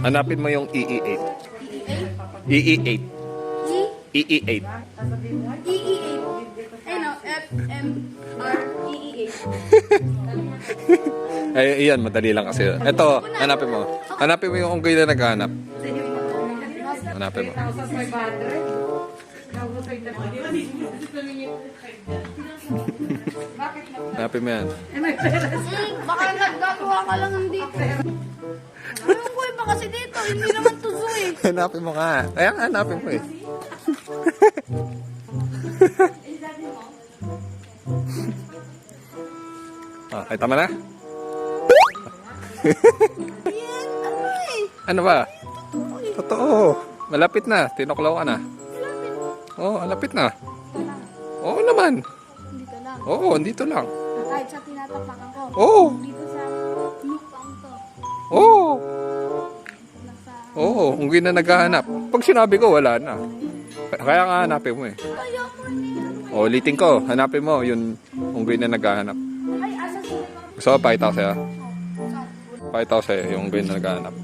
Hanapin mo yung E EE8. EE8. E? EE8. EE8. Ayun o, F, M, R, E, E8. Ay, iyan, madali lang kasi. Ito, hanapin mo. Hanapin mo yung unggoy na naghahanap. Hanapin mo. Hanapin mo yan. Hmm, baka naggagawa ka lang ng dito. Ayun ko iba kasi dito, hindi naman tuzo eh. Hanapin mo nga. Kaya nga, hanapin mo eh. ah, kita mo na? Ano eh. Ano ba? Totoo. Malapit na. Tinuklaw ka na. Oo, oh, malapit na. Oo naman. Dito lang. Oo, dito lang. Kahit sa tinatapakan ko. Oo. Dito sa lupang to. Oo. Nasa... Oo, unggoy na naghahanap. Pag sinabi ko, wala na. Kaya nga hanapin mo eh. O, ulitin ko. Hanapin mo yung unggoy na naghahanap. Gusto ko, pakita ko sa'yo. Pakita ko sa'yo yung unggoy na naghahanap.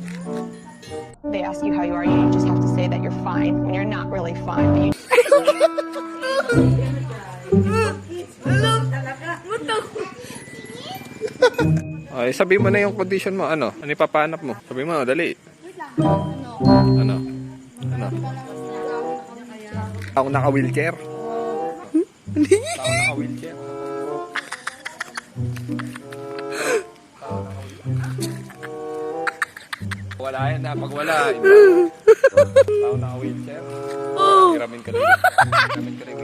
They ask you how you are, you just have to say that you're fine when you're not really fine. But you Ay, sabi mo na yung condition mo. Ano? Ano ipapahanap mo? Sabi mo, dali. Wait lang. Ano? Ano? Ano? Ako naka-wheelchair. Hmm? Ako naka-wheelchair. Wala yan na. Pag wala, iba. Ako naka-wheelchair. Hiramin ka rin. Hiramin ka rin.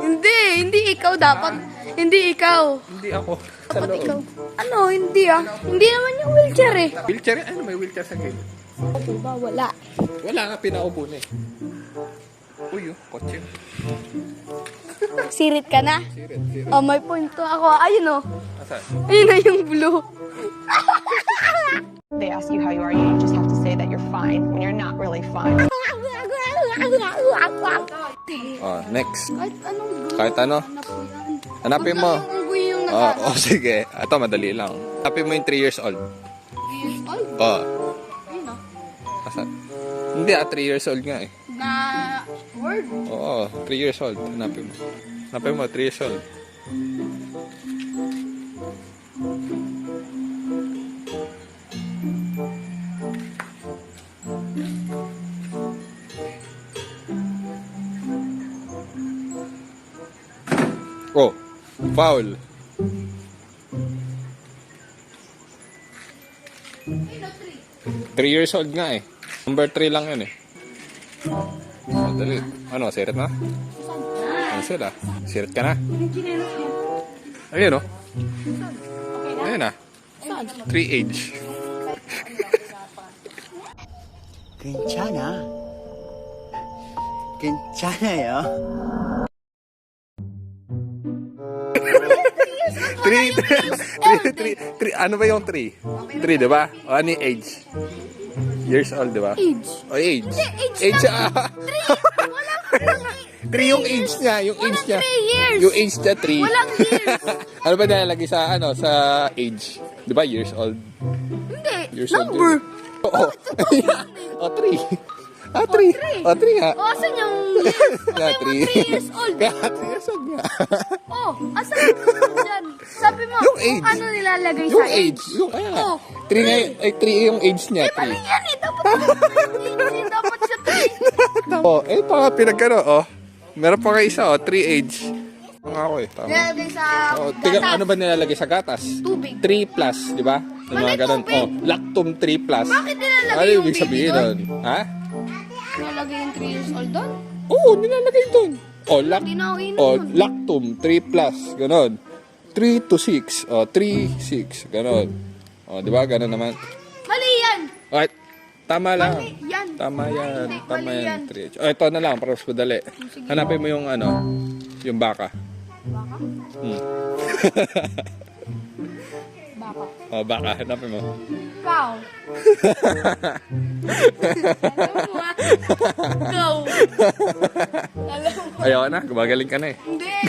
Hindi, hindi ikaw dapat. Hindi ikaw. Hindi ako. Dapat ikaw. Ano, hindi ah. Hindi naman yung wheelchair eh. Wheelchair? Ano may wheelchair sa gilid? Opo ba? Wala. Wala nga, pinaupo na eh. Uy, oh, kotse. Sirit ka na? Sirit, sirit. Oh, may point to ako. Ayun oh. Asan? Ayun na yung blue. Fine. Oh, next. Kahit anong. Kahit ano? Hanapin mo. Oh, oh, sige. Ito, madali lang. Hanapin mo yung 3 years old. years old. Oh, Ayun oh. asan? Hindi ah, 3 years old nga eh. Na word. Oo, 3 years old. Hanapin mo. Hanapin mo, 3 years old. Oh, foul. Three years old nga eh. Number 3 lang yun eh. Oh, dali. Ano, sirit na? Ano sila? Sirit ka na? Ayun oh. Ayun na. 3 age. 괜찮아. 괜찮아요. 3, 3, 3, ano ba yung 3? 3, di ba? O ano yung age? Years old, di ba? Age. O age. age Age ah. 3 yung age niya, yung age niya. three years. Yung age niya 3. Walang years. ano ba nilalagay sa ano sa age? 'Di ba years old? Hindi. Years old. Number. yun. Oo. O 3. Ah, 3. O 3 nga. Oh, asan yung years? Okay, three. mo 3 years old. Kaya 3 years old nga. Oh, asan yung dyan? Sabi mo, Yung kung age. ano nilalagay Yung sa age. Yung kaya nga. Oh, 3 nga, ay 3 yung age niya, Eh, mali 3. yan eh. Dapat age eh. Dapat siya 3. Oh, eh pa pinagkano oh. Meron pa kayo isa oh, 3 age. Ang ako eh. Tama. Nilalagay sa Oh, tiga, gatas. ano ba nilalagay sa gatas? Tubig. 3 plus, di ba? Yung mga Mali, ganun. Oh, lactum 3 plus. Bakit nilalagay Ano yung ibig baby sabihin doon? Ha? Nilalagay yung 3 years old doon? Oo, nilalagay doon. Oh, lac Hindi na ako inom. oh, lactum 3 plus, ganon. 3 to 6. Oh, 3, 6, ganon. Oh, di ba? Ganon naman. Mali yan. Okay, tama lang. Mali yan. Tama yan. Hindi, Tama mali yan. yan. 3 age. Oh, ito na lang, para mas madali. Hanapin mo yung ano, yung baka. Baka? Hmm. Baka. Oh, baka. Hanapin mo. Ah. Go. Alam mo. Ayaw na, gumagaling ka na eh. Hindi.